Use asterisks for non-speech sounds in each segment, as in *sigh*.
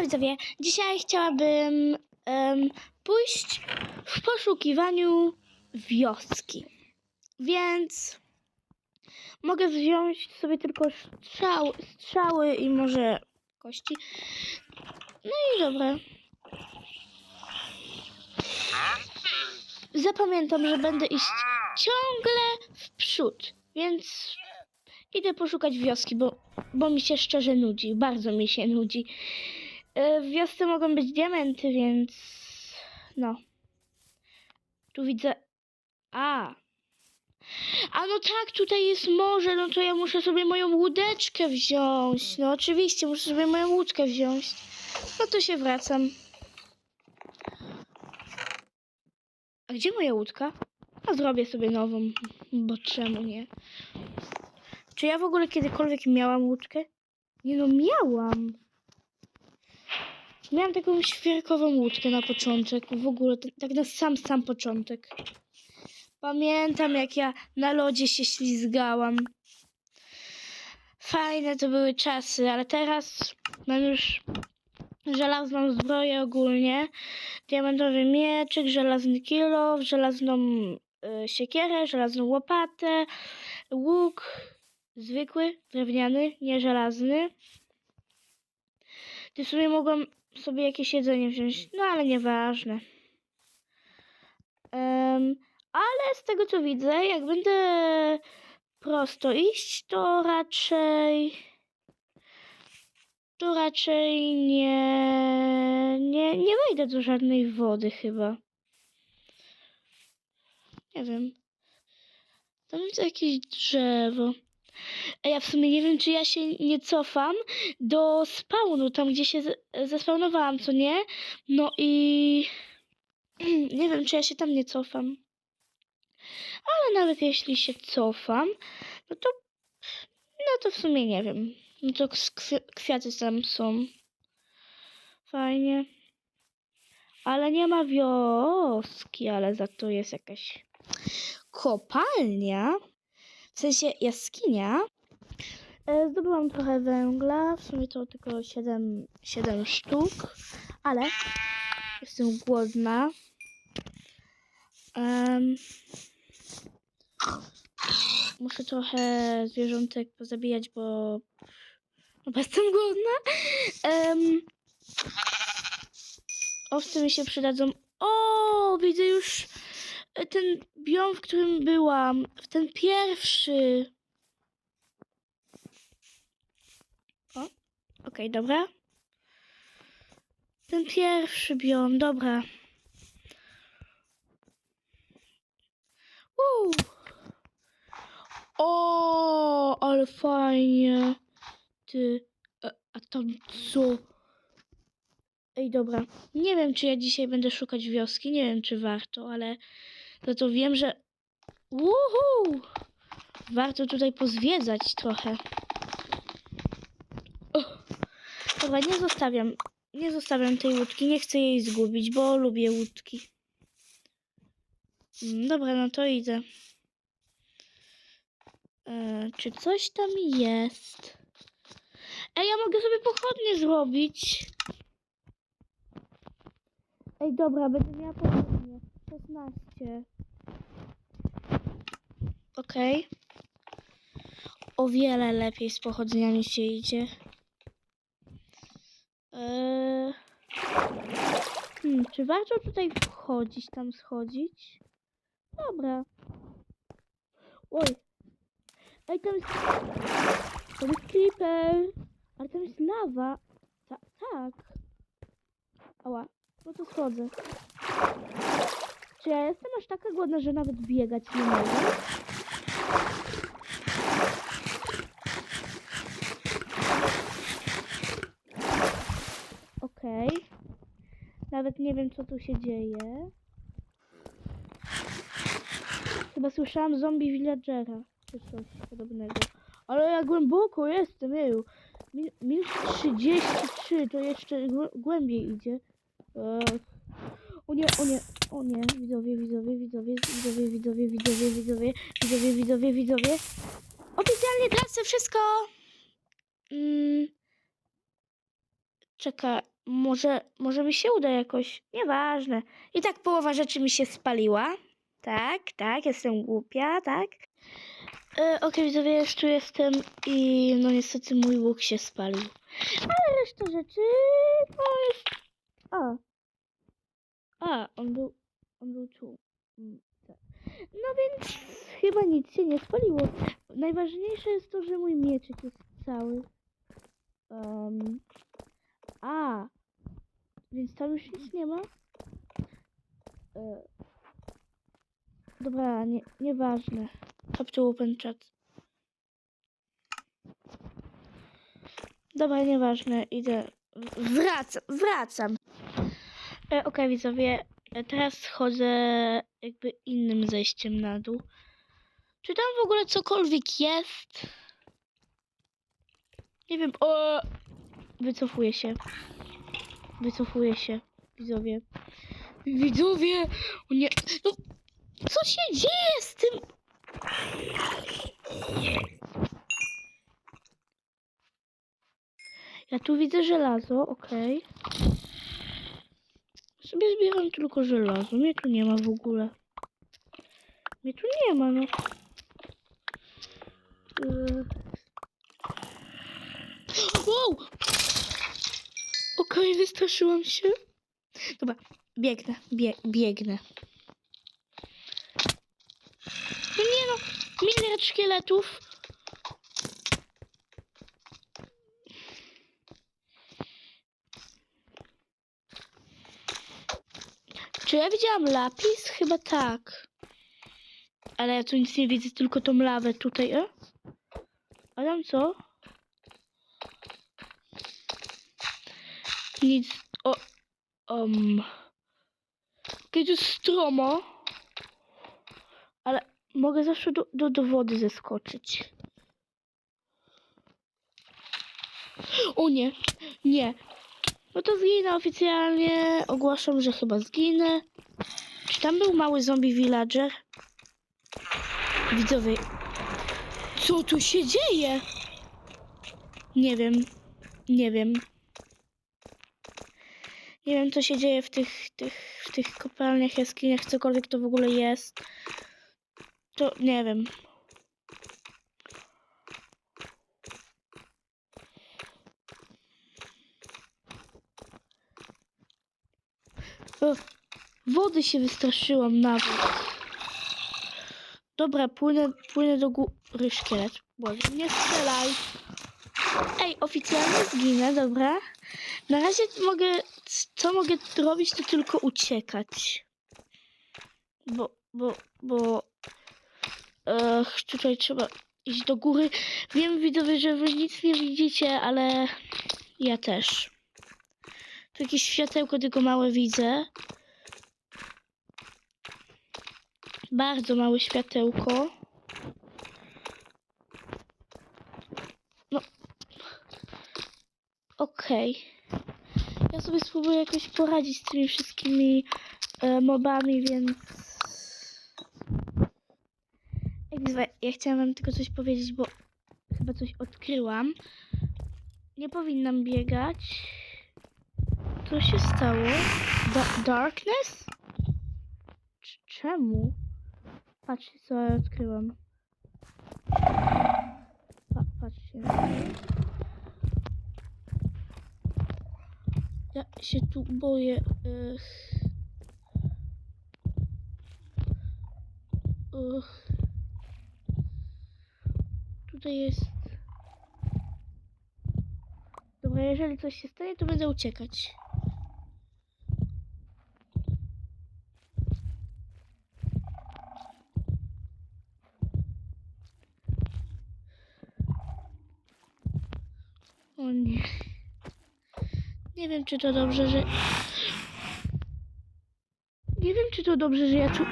Widzowie, dzisiaj chciałabym em, pójść w poszukiwaniu wioski. Więc mogę wziąć sobie tylko strzał, strzały i może kości. No i dobra. Zapamiętam, że będę iść ciągle w przód, więc idę poszukać wioski, bo, bo mi się szczerze nudzi, bardzo mi się nudzi. E, W wiosce mogą być diamenty, więc no. Tu widzę. A. A no tak, tutaj jest morze, no to ja muszę sobie moją łódeczkę wziąć. No oczywiście, muszę sobie moją łódkę wziąć. No to się wracam. A gdzie moja łódka? A zrobię sobie nową, bo czemu nie? Czy ja w ogóle kiedykolwiek miałam łódkę? Nie no, miałam. Miałam taką świerkową łódkę na początek. W ogóle, tak na sam, sam początek. Pamiętam, jak ja na lodzie się ślizgałam. Fajne to były czasy, ale teraz mam już żelazną zbroję ogólnie. Diamentowy mieczyk, żelazny kilo, żelazną y, siekierę, żelazną łopatę, łuk zwykły, drewniany, nie żelazny. Ty w sumie mogłam sobie jakieś jedzenie wziąć, no ale nieważne. Em, ale z tego co widzę, jak będę prosto iść, to raczej to raczej nie, nie, nie wejdę do żadnej wody chyba. Nie wiem. Tam jest jakieś drzewo. Ja w sumie nie wiem, czy ja się nie cofam do spawnu, tam gdzie się zespawnowałam, co nie? No i *clears throat* nie wiem, czy ja się tam nie cofam. Ale nawet jeśli się cofam, no to no to w sumie nie wiem. No to kwiaty tam są. Fajnie. Ale nie ma wioski, ale za to jest jakaś kopalnia. W sensie jaskinia. E, Zdobyłam trochę węgla, w sumie to tylko 7, 7 sztuk, ale jestem głodna. Em, muszę trochę zwierzątek pozabijać, bo, no bo jestem głodna. Em, owce mi się przydadzą. O, widzę już ten biom, w którym byłam. W ten pierwszy. O, okej, dobra. Ten pierwszy biom, dobra. Uuu. O, ale fajnie. Ty, a, a tam co? Ej, dobra. Nie wiem, czy ja dzisiaj będę szukać wioski. Nie wiem, czy warto, ale za to wiem, że. Uhu! Warto tutaj pozwiedzać trochę. Dobra, nie zostawiam. Nie zostawiam tej łódki. Nie chcę jej zgubić, bo lubię łódki. Mm, Dobra, no to idę. E, czy coś tam jest? Ej, ja mogę sobie pochodnie zrobić. Ej, dobra, będę miała pochodnie. 16. Okej. O wiele lepiej z pochodniami się idzie. Eee... Hmm, czy warto tutaj wchodzić, tam schodzić? Dobra. Oj. Ej, tam jest... Tam jest creeper. Ale tam jest lawa. Ta tak. Ała. No to schodzę. Ja jestem aż taka głodna, że nawet biegać nie mogę? Okej. Nawet nie wiem, co tu się dzieje. Chyba słyszałam zombie villagera, czy coś podobnego. Ale ja głęboko jestem, jeju. Min- Minus 33, to jeszcze głę- głębiej idzie. Ech. O nie, o nie, o nie, widzowie, widzowie, widzowie, widzowie, widzowie, widzowie, widzowie, widzowie, widzowie, widzowie. Oficjalnie tracę wszystko. Mm. Czeka, może, może mi się uda jakoś. Nieważne. I tak połowa rzeczy mi się spaliła. Tak, tak, jestem głupia, tak. E, Okej, widzowie, już tu jestem i no niestety mój łuk się spalił. Ale reszta rzeczy to jest... A. A, on był, on był tu. Mm, tak. No więc chyba nic się nie spaliło. Najważniejsze jest to, że mój mieczyk jest cały. Em, a, więc tam już nic nie ma? E, dobra, nie, nieważne. To open chat. Dobra, nieważne, idę. Wracam, wracam. E, Okej, widzowie, e, teraz schodzę jakby innym zejściem na dół. Czy tam w ogóle cokolwiek jest? Nie wiem, o! Wycofuję się. Wycofuję się, widzowie. Widzowie! O nie, no, co się dzieje z tym? Ja tu widzę żelazo, okej. Sobie zbieram tylko żelazo. Mnie tu nie ma w ogóle. Mnie tu nie ma, no. Yy. Wow! Okej, wystraszyłam się. Dobra, biegnę, bie biegnę. No nie no, miliard szkieletów. Czy ja widziałam lapis? Chyba tak. Ale ja tu nic nie widzę, tylko tą lawę tutaj, e? A tam co? Nic. O. Um. Kiedy jest stromo. Ale mogę zawsze do, do, do wody zeskoczyć. O nie, nie. No to zginę oficjalnie. Ogłaszam, że chyba zginę. Czy tam był mały zombie villager? Widzowie, co tu się dzieje? Nie wiem. Nie wiem. Nie wiem, co się dzieje w tych, tych, w tych kopalniach, jaskiniach, cokolwiek to w ogóle jest. To nie wiem. Wody się wystraszyłam nawet. Dobra, płynę, płynę do góry szkielet. Boże, nie strzelaj. Ej, oficjalnie zginę, dobra. Na razie mogę, co mogę robić, to tylko uciekać. Bo, bo, bo... Ech, tutaj trzeba iść do góry. Wiem, widzowie, że wy nic nie widzicie, ale ja też. Jakieś światełko, tylko małe widzę. Bardzo małe światełko. No. Okej. Ja sobie spróbuję jakoś poradzić z tymi wszystkimi e, mobami, więc... Ja chciałam wam tylko coś powiedzieć, bo chyba coś odkryłam. Nie powinnam biegać. Co się stało? Da darkness? C czemu? Patrzcie, co ja odkryłam. Pa patrzcie. Ja się tu boję. Ech. Ech. Tutaj jest. Dobra, jeżeli coś się stanie, to będę uciekać. O nie. Nie wiem, czy to dobrze, że... Nie wiem, czy to dobrze, że ja tu...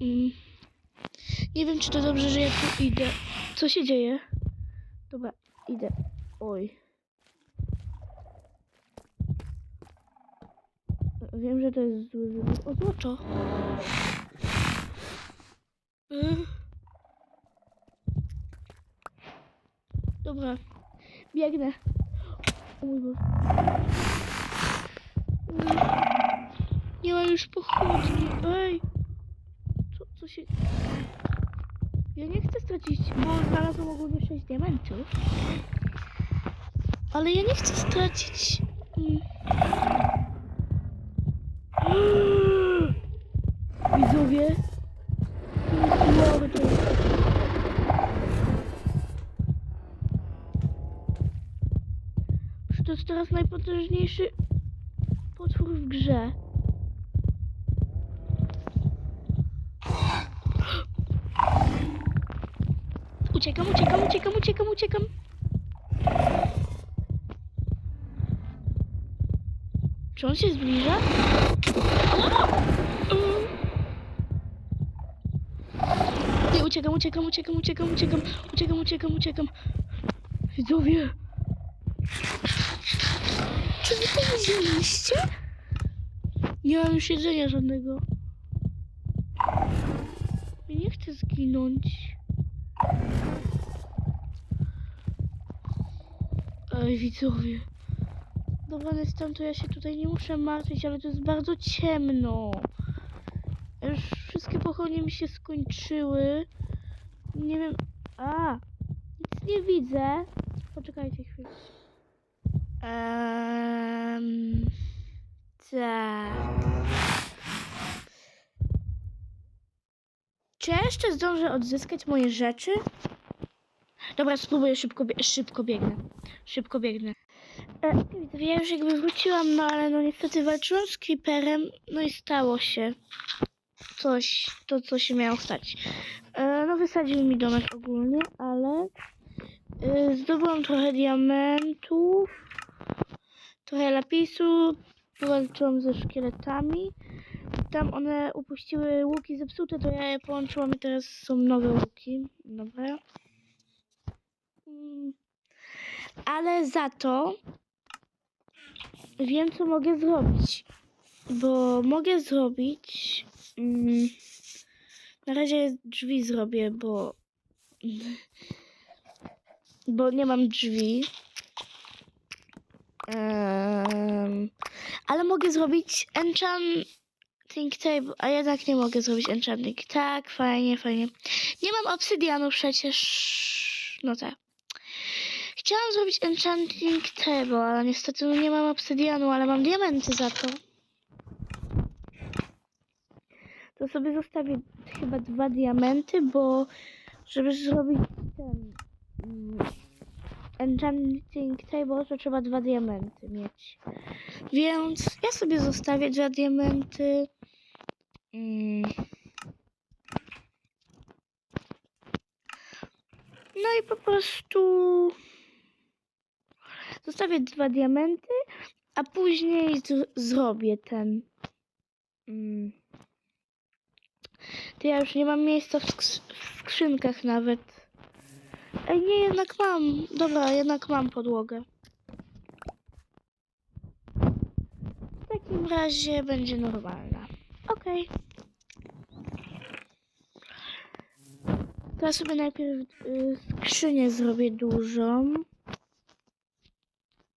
Mm. Nie wiem, czy to dobrze, że ja tu idę. Co się dzieje? Dobra, idę. Oj. Wiem, że to jest zły wybór. O, złoczo. Dobra. Biegnę. Nie ma już pochodni. Ej. Co, co się... Ja nie chcę stracić, bo znalazłam ogólnie 6 diamentów. Ale ja nie chcę stracić... *gasps* Widzowie. Teraz najpotężniejszy potwór w grze. Uciekam, uciekam, uciekam, uciekam, uciekam. Czy on się zbliża? Nie, uciekam, uciekam, uciekam, uciekam, uciekam, uciekam, uciekam, uciekam. Widzowie. To widzieliście? Nie mam już jedzenia żadnego. Ja nie chcę zginąć. Ej, widzowie. Dobra, stąd to ja się tutaj nie muszę martwić, ale to jest bardzo ciemno. Już wszystkie pochodnie mi się skończyły. Nie wiem... A! Nic nie widzę. Poczekajcie chwilę. Um, tak. Czy ja jeszcze zdążę odzyskać moje rzeczy? Dobra, spróbuję szybko, szybko biegnę. Szybko biegnę. E, ja już jakby wróciłam, no ale no niestety walczyłam z Creeperem, no i stało się coś, to co się miało stać. E, no wysadził mi domek ogólnie, ale e, zdobyłam trochę diamentów, trochę lapisu, walczyłam ze szkieletami. Tam one upuściły łuki zepsute, to ja je połączyłam i teraz są nowe łuki. Dobra. Mm. Ale za to wiem, co mogę zrobić. Bo mogę zrobić. Mm, na razie drzwi zrobię, bo. Bo nie mam drzwi. Em, ale mogę zrobić enchanting table, a jednak nie mogę zrobić enchanting. Tak, fajnie, fajnie. Nie mam obsydianu przecież. No tak. Chciałam zrobić enchanting table, ale niestety no nie mam obsydianu, ale mam diamenty za to. To sobie zostawię chyba dwa diamenty, bo żeby zrobić enchanting table, to trzeba dwa diamenty mieć. Więc ja sobie zostawię dwa diamenty. Mm. No i po prostu zostawię dwa diamenty, a później zrobię ten. Mm. To ja już nie mam miejsca w, skrz- w skrzynkach nawet. Ej, nie, jednak mam. Dobra, jednak mam podłogę. W takim razie będzie normalna. Okej. Teraz sobie najpierw y, skrzynię zrobię dużą.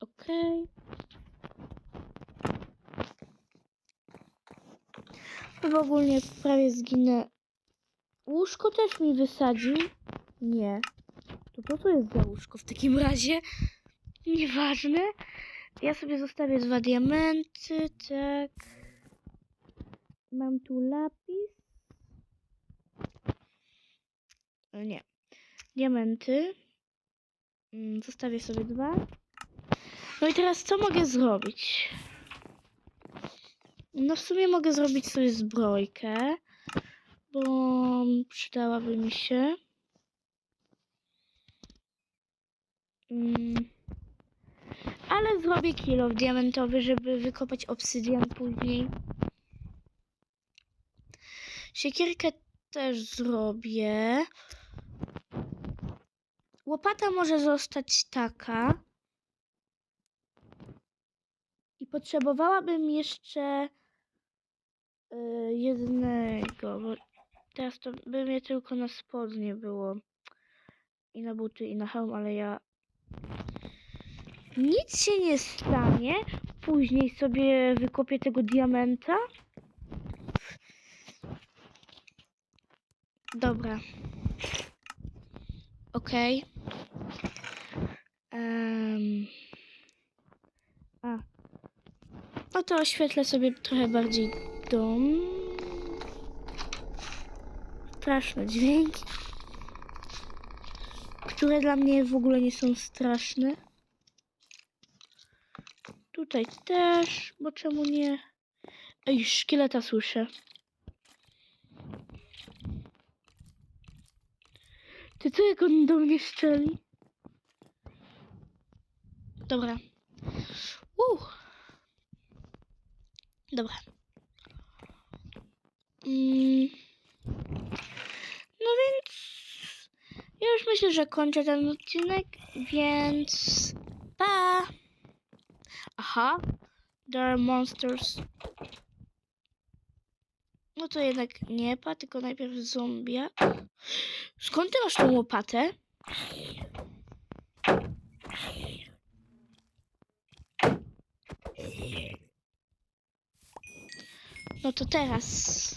Okej. Chyba ogólnie prawie zginę. Łóżko też mi wysadził. Nie. To po co jest za łóżko w takim razie? Nieważne. Ja sobie zostawię dwa diamenty, tak. Mam tu lapis. O nie. Diamenty. Mm, Zostawię sobie dwa. No i teraz co mogę zrobić? No w sumie mogę zrobić sobie zbrojkę, bo przydałaby mi się. Mm. Ale zrobię kilo diamentowy, żeby wykopać obsydian później. Siekierkę też zrobię. Łopata może zostać taka. I potrzebowałabym jeszcze y, jednego, bo teraz to by mnie tylko na spodnie było. i na buty, i na hełm, ale ja... Nic się nie stanie. Później sobie wykopię tego diamenta. Dobra. Okej. Em. A. No to oświetlę sobie trochę bardziej dom. Straszne dźwięki. Które dla mnie w ogóle nie są straszne. Tutaj też, bo czemu nie? Ej, szkieleta słyszę. Ty co, jak on do mnie strzeli? Dobra. Uh. Dobra. Mm. No więc ja już myślę, że kończę ten odcinek, więc pa! Aha, there are monsters. No to jednak nie pa, tylko najpierw zombie. Skąd ty masz tą łopatę? No to teraz.